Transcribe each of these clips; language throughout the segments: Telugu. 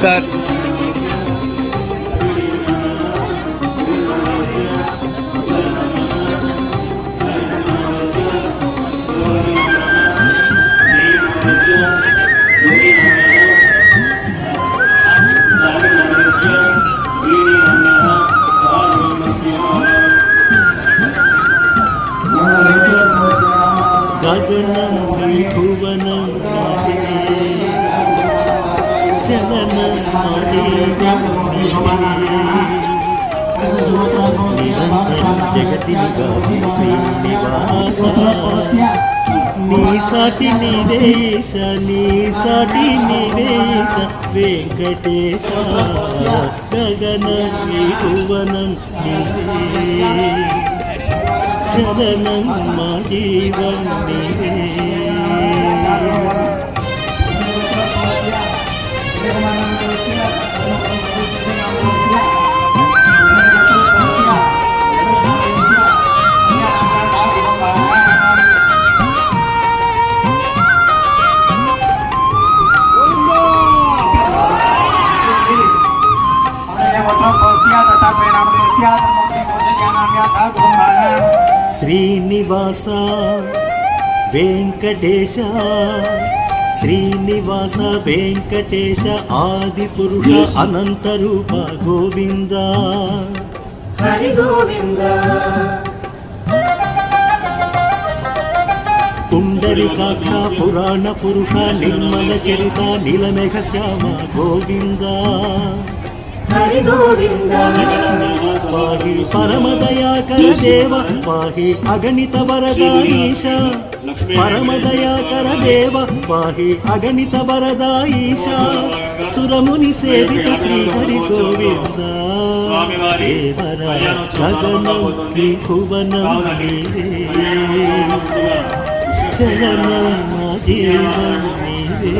that నిరంతరం జగతిని గాది నీ సాటి నివేశ నీ సాటి నివేశ వెంకటేశ గగనం నీ భువనం నీవే చలనం మా జీవం నీవే శ్రీనివాస వెంకటేశ శ్రీనివాస వెంకటేశ ఆది పురుష అనంత రూప గోవింద. హరి గోవింద. పుండరికాక్ష పురాణ పురుష నిర్మల చరిత నీలమేఘ శ్యామ గోవింద. హరి గోవింద. పాహి పరమదయాకర దేవ పాహి అగణిత వరద ఈశ. పరమదయాకర దేవ పాహి అగణిత వరద ఈశ. సురముని సేవిత శ్రీహరి గోవింద. దేవర గగనం ఈ భువనం చలనం మా జీవం నీవే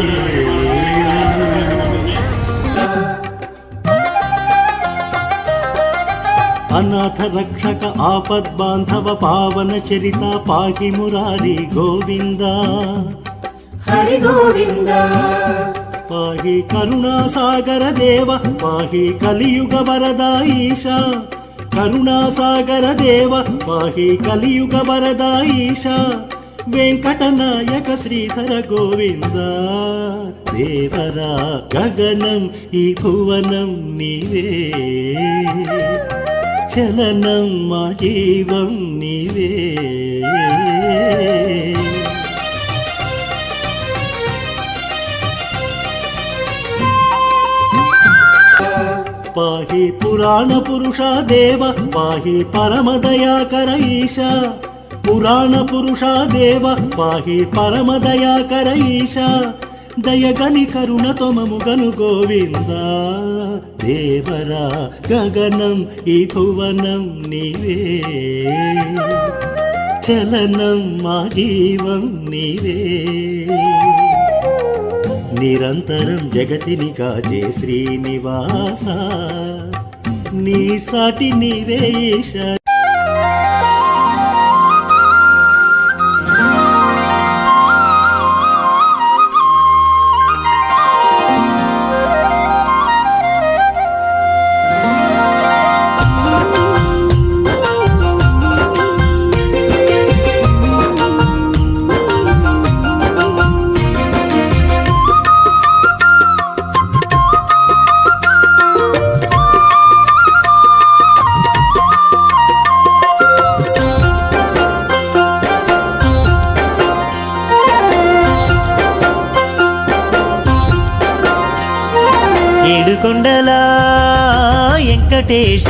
అనాథ రక్షక ఆపద్ బాంధవ పావన చరిత పాహి మురారి గోవింద. హరి గోవింద. పాహి కరుణాసాగర దేవ పాహి కలియుగ వరద ఈశ. కరుణాసాగర దేవ పాహి కలియుగ వరద ఈశ. వెంకటనాయక శ్రీధర గోవింద. దేవరా గగనం ఈ భువనం నీవే. చలనం మా జీవం నీవే. పాహి పురాణ పురుష దేవ పాహి పరమదయాకర ఈశ. పురాణ పురుష దేవ పాహి పరమదయాకర ఈశ. దయగని కరుణతో మముగను గోవింద. దేవరా గగనం ఈ భువనం నీవే. చలనం మా జీవం నీవే. నిరంతరం జగతిని కాజే శ్రీనివాస. నీ సాటి నీవే ఈశ వెంకటేశ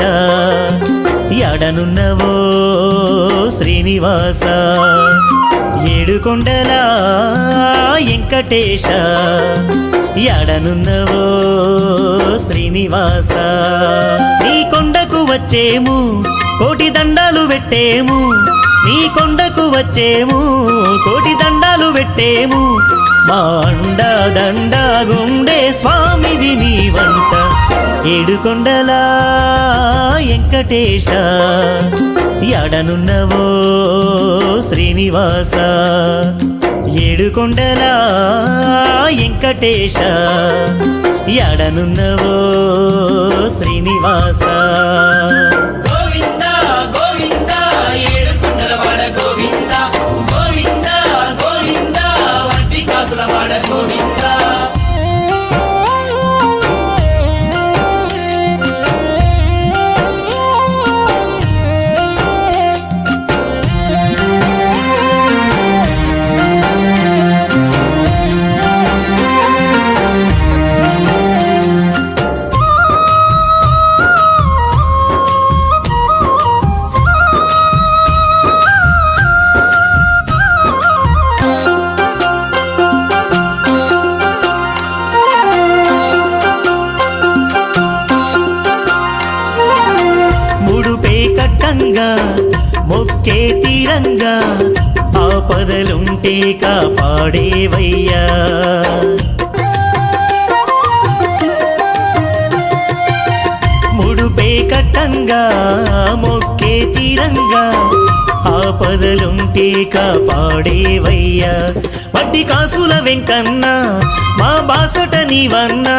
ఎడనున్నవో శ్రీనివాస ఏడుకొండల వెంకటేశ ఎడనున్నవో శ్రీనివాస. నీ కొండకు వచ్చేము కోటి దండాలు పెట్టేము నీ కొండకు వచ్చేము కోటి దండాలు పెట్టేము. మా అండ దండ గుండె స్వామివి నీ ఏడుకొండలా వెంకటేశ ఎడనున్నవో శ్రీనివాస? ఏడుకొండలా వెంకటేశ ఎడనున్నవో శ్రీనివాస? కట్టంగా మొక్కే తీరంగా ఆపదలుంటే కాపాడేవయ్యా. ముడుపే కట్టంగా మొక్కే తీరంగా ఆపదలుంటే కాపాడేవయ్యా. వడ్డీ కాసుల వెంకన్న మా బాసట నీవన్నా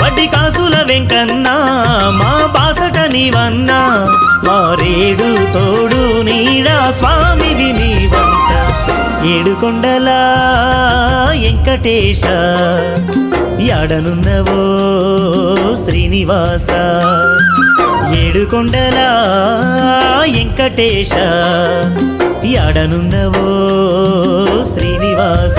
వడ్డీ కాసుల వెంకన్న మా బాసట నీవన్నా మారేడు తోడు నీడా స్వామివి నీవంట. ఏడుకొండలా వెంకటేశ ఎడనున్నవో శ్రీనివాస. ఏడుకొండలా వెంకటేశ ఎడనుందవో శ్రీనివాస.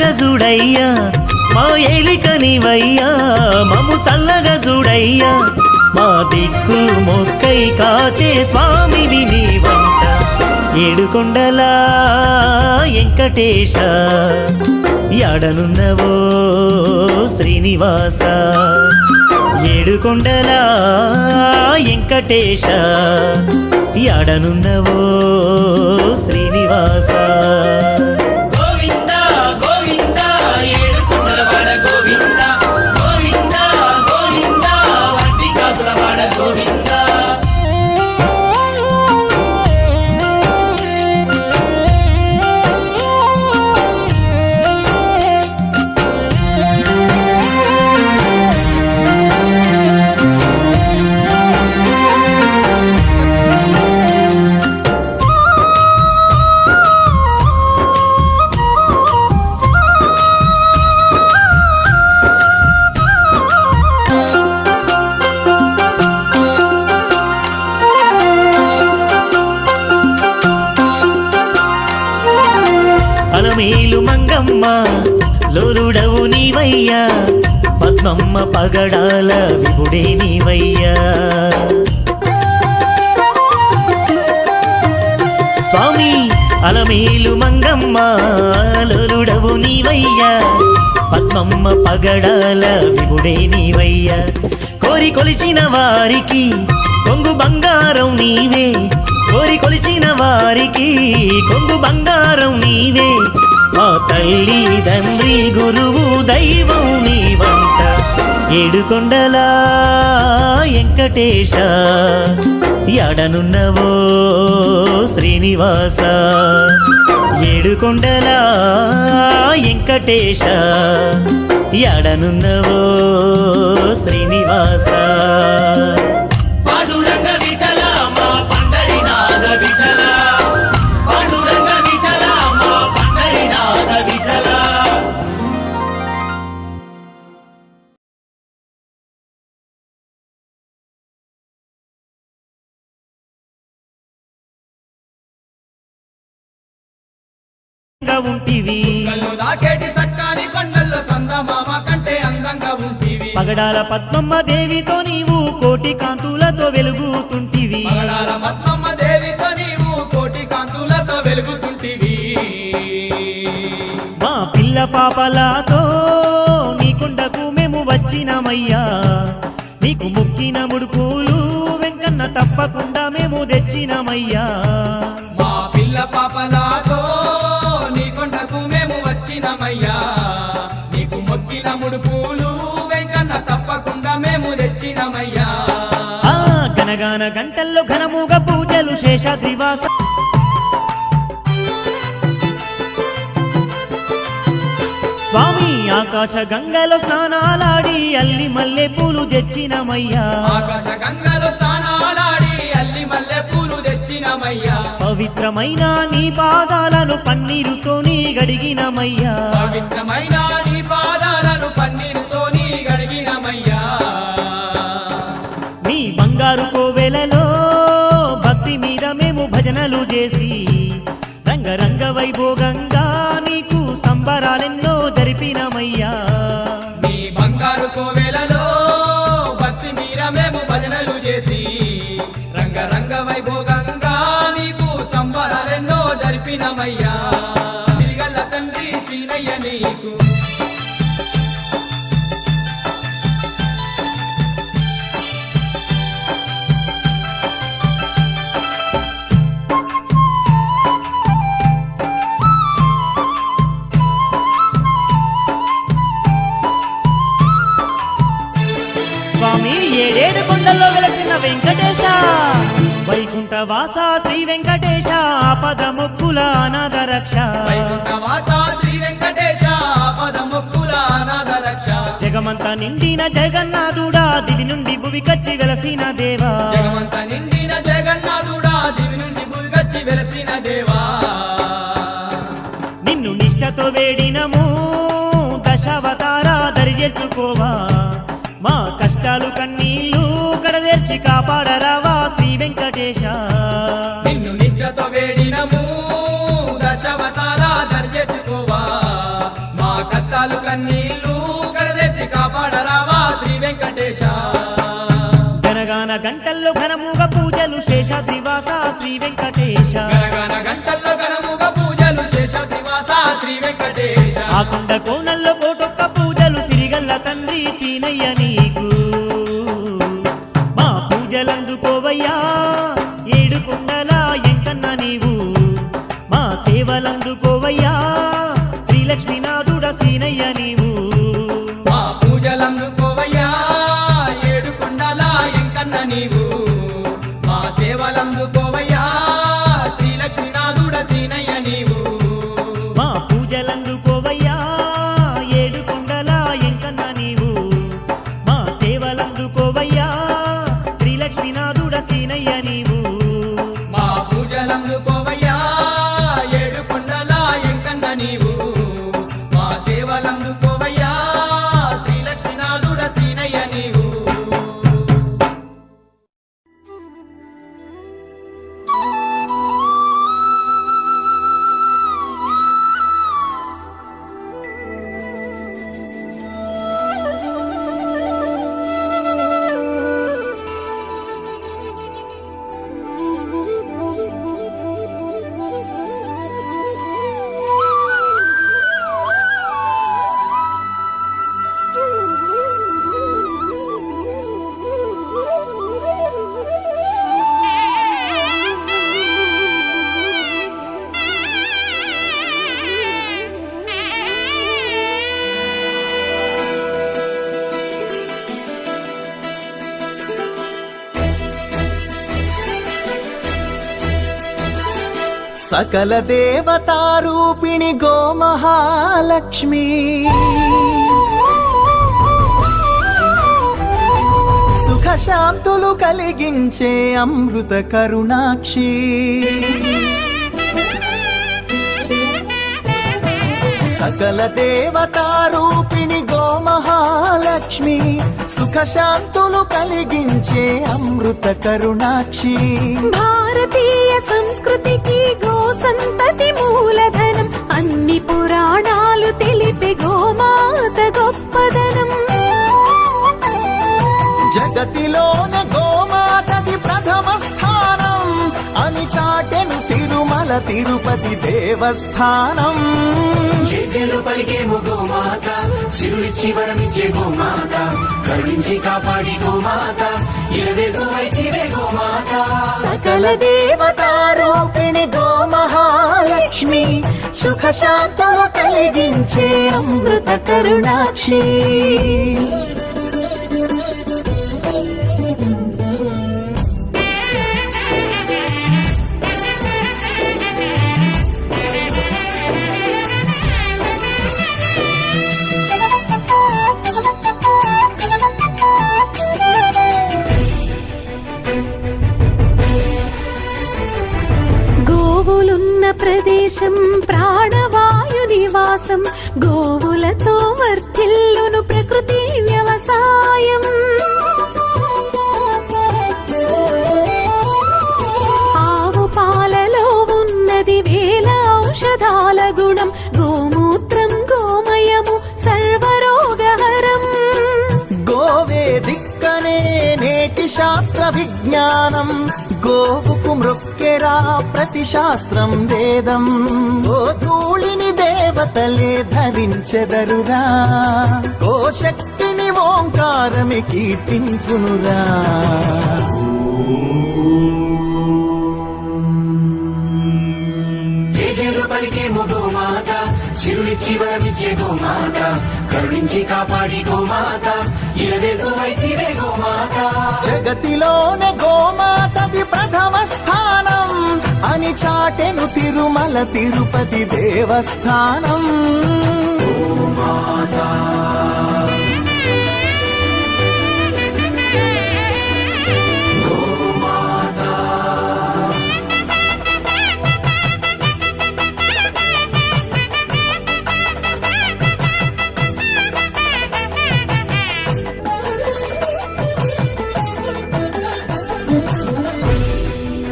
చల్లగా చూడయ్యా మా ఏలిక నీవయ్యా మమ్ము చల్లగా చూడయ్యా మా దిక్కు మొక్కై కాచే స్వామివి నీవంట. ఏడుకొండలా వెంకటేశ ఎడనున్నవో శ్రీనివాస. ఏడుకొండలా వెంకటేశ ఎడనున్నవో శ్రీనివాస. అమ్మ పగడాల విభుడే నీవయ్యా. కోరి కొలిచిన వారికి కొంగు బంగారం నీవే. కోరి కొలిచిన వారికి కొంగు బంగారం నీవే. మా తల్లి తండ్రి గురువు దైవం నీవంట ఏడుకొండలా వెంకటేశ. ఎడనున్నవో శ్రీనివాస. ఏడుకొండలా? వెంకటేశ ఎడనున్నవో శ్రీనివాస? ఉంటివి. పగడాల పద్మమ్మ దేవితో నీవు కోటి కాంతులతో వెలుగుతుంటివి. పద్మమ్మ దేవితో నీవు కోటి కాంతులతో వెలుగుతుంటివి. మా పిల్ల పాపలతో నీ కొండకు మేము వచ్చినమయ్యా. నీకు ముక్కిన ముడుపులు వెంకన్న తప్పకుండా మేము తెచ్చినమయ్యా. మా పిల్ల పాపలాతో ముడుపులు వెంకన్న తప్పకుండా మేము తెచ్చినమయ్యా. గనగాన గంటల్లో ఘనముగ పూజలు శేషాద్రివాస స్వామి ఆకాశ గంగలో స్నానాలాడి అల్లి మల్లె పూలు తెచ్చినమయ్యా. ఆకాశ గంగలో స్నానాలాడి అల్లి మల్లె పూలు తెచ్చినమయ్యా. పవిత్రమైన నీ పాదాలను పన్నీరుతో నీ గడిగినమయ్యా. పవిత్రమైన నీ పాదాలను పన్నీరుతో నీ గడిగినమయ్యా. నీ బంగారు కోవెలలో భక్తి మీద మేము భజనలు చేసి రంగరంగ వైభోగంగా వెలసిన వెంకటేశ. వైకుంఠ వాస శ్రీ వెంకటేశ ఆపద మొక్కుల అనాథ రక్ష. వైకుంఠవాస శ్రీ వెంకటేశ పద మొక్కుల అనాథ రక్ష. జగమంత నిండిన జగన్నాథుడా దివి నుండి భువికచ్చి వెలసిన దేవా. జగమంత నిండిన జగన్నాథుడా దివి నుండి వెంకటేశ నిన్ను నిష్ఠతో వేడినము దశవతారా దర్యెచ్చుకోవా మా కష్టాలు కన్నీళ్ళు కడదెచ్చి కాపాడరావా శ్రీ వెంకటేశ. గనగాన గంటల్లో ఘనముగ పూజలు శేషాద్రివాస శ్రీ వెంకటేశ. గనగన గంటల్లో గణముగ పూజలు శేషాద్రివాస శ్రీ వెంకటేశ. ఆ కొండ కోణల్లో కోటొక్క పూజలు సిరిగల్ల తండ్రి సీనయ్య నీకు. మా పూజలందుకోవయ్యా நம்பு సకల దేవతారూపిణి గోమహాలక్ష్మి. సుఖశాంతులు శాంతులు కలిగించే అమృత కరుణాక్షి. సకల దేవతారూపిణి గోమహాలక్ష్మి సుఖశాంతులు కలిగించే అమృత కరుణాక్షి. భారతీ సంస్కృతికి గో సంతతి మూలధనం. అన్ని పురాణాలు తెలిపే గోమాత గొప్పదనం. జగతిలో తిరుమల తిరుపతి దేవస్థానం. జేజేలు పలికేము గోమాత సిరులిచ్చి వరమిచ్చే గోమాత కరుణించి కాపాడి గోమాత వైతివే గోమాత. సకల దేవతారూపిణి గోమహాలక్ష్మి సుఖ శాంతము కలిగించే అమృత కరుణాక్షి. దేశం ప్రాణవాయు నివాసం. గోవులతో వర్తిల్లును ప్రకృతి వ్యవసాయం. ఆవు పాలలో ఉన్నది వేల ఔషధాల గుణం. గోమూత్రం గోమయము సర్వరోగహరం. గోవే దిక్కనే నేటి శాస్త్ర విజ్ఞానం గోవుకు మృక్కెరా ప్రతి శాస్త్రం వేదం. ఓ ధూళిని దేవతలే ధరించెదరురా. ఓ శక్తిని ఓంకారమి కీర్తించునురా. సిరులిచ్చి వరమిచ్చే గోమాత కరుణించి కాపాడి గోమాత ఇలవేపు వైతివే గోమాత. జగతిలోనే గోమాతది ప్రథమ స్థానం అని చాటెను తిరుమల తిరుపతి దేవస్థానం.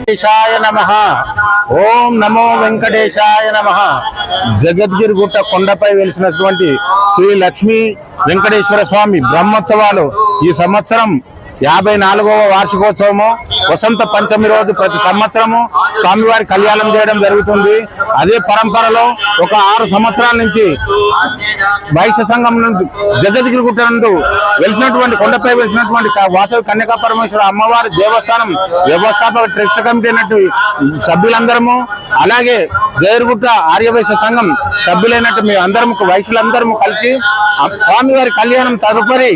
వెంకటేశాయ నమ. ఓం నమో వెంకటేశాయ నమ. జగద్గిరి గుట్ట కొండపై వెలిసినటువంటి శ్రీ లక్ష్మీ వెంకటేశ్వర స్వామి బ్రహ్మోత్సవాలు ఈ సంవత్సరం యాభై నాలుగవ వార్షికోత్సవము వసంత పంచమి రోజు ప్రతి సంవత్సరము స్వామివారి కళ్యాణం చేయడం జరుగుతుంది. అదే పరంపరలో ఒక ఆరు సంవత్సరాల నుంచి వైశ్య సంఘం నుండి జగద్గిరి గుట్ట నందు వెలిసినటువంటి కొండపై వెలిసినటువంటి వాసవి కన్యకా పరమేశ్వర అమ్మవారి దేవస్థానం వ్యవస్థాపక ట్రస్ట్ కమిటీ అన్నట్టు సభ్యులందరము అలాగే జయరుగుట్ట ఆర్యవైశ్య సంఘం సభ్యులైనట్టు మేము అందరం వైశ్యులందరము కలిసి స్వామివారి కళ్యాణం తదుపరి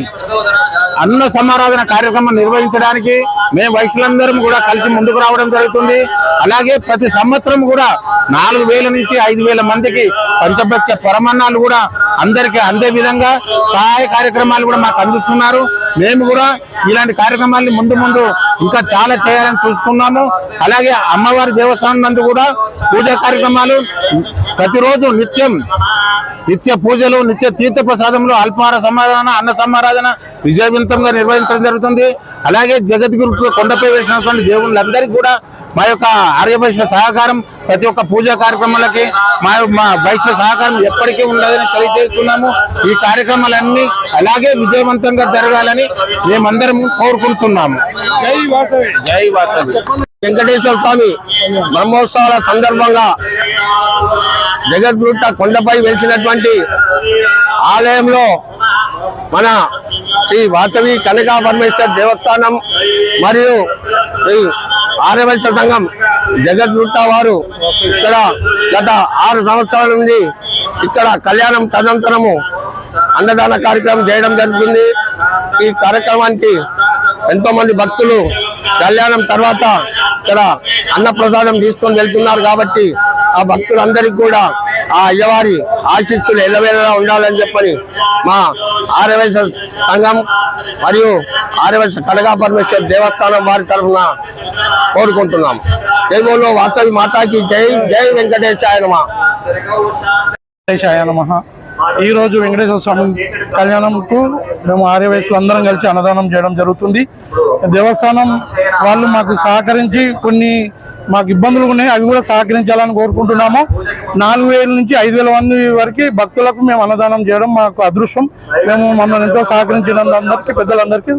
అన్న సమారాధన కార్యక్రమం కార్యక్రమం నిర్వహించడానికి మేము వైశ్యులందరం కూడా కలిసి ముందుకు రావడం జరుగుతుంది. అలాగే ప్రతి సంవత్సరం కూడా నాలుగు వేల నుంచి ఐదు వేల మందికి పంచభక్త పరమన్నాలు కూడా అందరికి అందే విధంగా సహాయ కార్యక్రమాలు కూడా మాకు అందిస్తున్నారు. మేము కూడా ఇలాంటి కార్యక్రమాల్ని ముందు ముందు ఇంకా చాలా చేయాలని చూసుకున్నాము అలాగే అమ్మవారి దేవస్థానం నందు కూడా పూజా కార్యక్రమాలు ప్రతిరోజు నిత్యం నిత్య పూజలు నిత్య తీర్థ ప్రసాదములు అల్పాహార సమాధాన అన్న సమారాధన విజయవంతంగా నిర్వహించడం జరుగుతుంది. అలాగే జగద్గురు కొండపై వేసినటువంటి దేవుళ్ళందరికీ కూడా మా యొక్క ఆర్యవైశ్య సహకారం ప్రతి ఒక్క పూజా కార్యక్రమాలకి మా మా వైశ్య సహకారం ఎప్పటికీ ఉండదని తెలియజేస్తున్నాము. ఈ కార్యక్రమాలన్నీ అలాగే విజయవంతంగా జరగాలని మేమందరం కోరుకుంటున్నాము. జై వాసవి. జై వాసవి. వెంకటేశ్వర స్వామి బ్రహ్మోత్సవాల సందర్భంగా జగద్గుట్ట కొండపై వెలిసినటువంటి ఆలయంలో మన శ్రీ వాసవి కనకా పరమేశ్వర దేవస్థానం మరియు శ్రీ ఆర్యవైశ్య సంఘం జగద్గుట్ట వారు ఇక్కడ గత ఆరు సంవత్సరాల నుండి ఇక్కడ కళ్యాణం తదనంతరము అన్నదాన కార్యక్రమం చేయడం జరుగుతుంది. ఈ కార్యక్రమానికి ఎంతో మంది భక్తులు కళ్యాణం తర్వాత ఇక్కడ అన్న ప్రసాదం తీసుకొని వెళ్తున్నారు కాబట్టి ఆ భక్తులందరికీ కూడా ఆ అయ్యవారి ఆశీస్సులు ఎల్లవేళలా ఉండాలని చెప్పని మా ఆర్యవేశ సంఘం మరియు ఆర్యవేశ కడగా పరమేశ్వర దేవస్థానం వారి తరఫున కోరుకుంటున్నాం. జైబోలో వాస్తవి మాతాకి జై జై వెంకటేశాయ నమః. వెంకటేశాయ నమ. ఈరోజు వెంకటేశ్వర స్వామి కళ్యాణంకు మేము ఆర్యవయసులు అందరం కలిసి అన్నదానం చేయడం జరుగుతుంది. దేవస్థానం వాళ్ళు మాకు సహకరించి కొన్ని మాకు ఇబ్బందులు ఉన్నాయి అవి కూడా సహకరించాలని కోరుకుంటున్నాము. నాలుగు వేల నుంచి ఐదు వేల మంది వరకు భక్తులకు మేము అన్నదానం చేయడం మాకు అదృష్టం. మేము మమ్మల్ని ఎంతో సహకరించిన అందరికీ పెద్దలందరికీ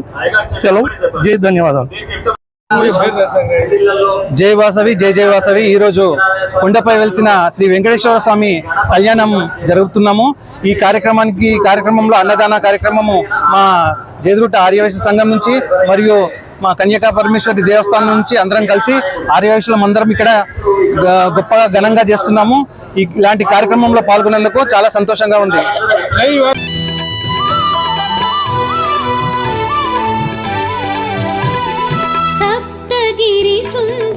సెలవు. జై ధన్యవాదాలు. జై వాసవి జై జై వాసవి. ఈ రోజు కొండపై వెలిసిన శ్రీ వెంకటేశ్వర స్వామి కళ్యాణం జరుగుతున్నాము ఈ కార్యక్రమానికి కార్యక్రమంలో అన్నదాన కార్యక్రమము మా జేదురుట ఆర్యవేశ సంఘం నుంచి మరియు మా కన్యకా పరమేశ్వరి దేవస్థానం నుంచి అందరం కలిసి ఆర్యవైశ్యులం అందరం ఇక్కడ గొప్పగా ఘనంగా చేస్తున్నాము. ఇలాంటి కార్యక్రమంలో పాల్గొనేందుకు చాలా సంతోషంగా ఉంది. olsun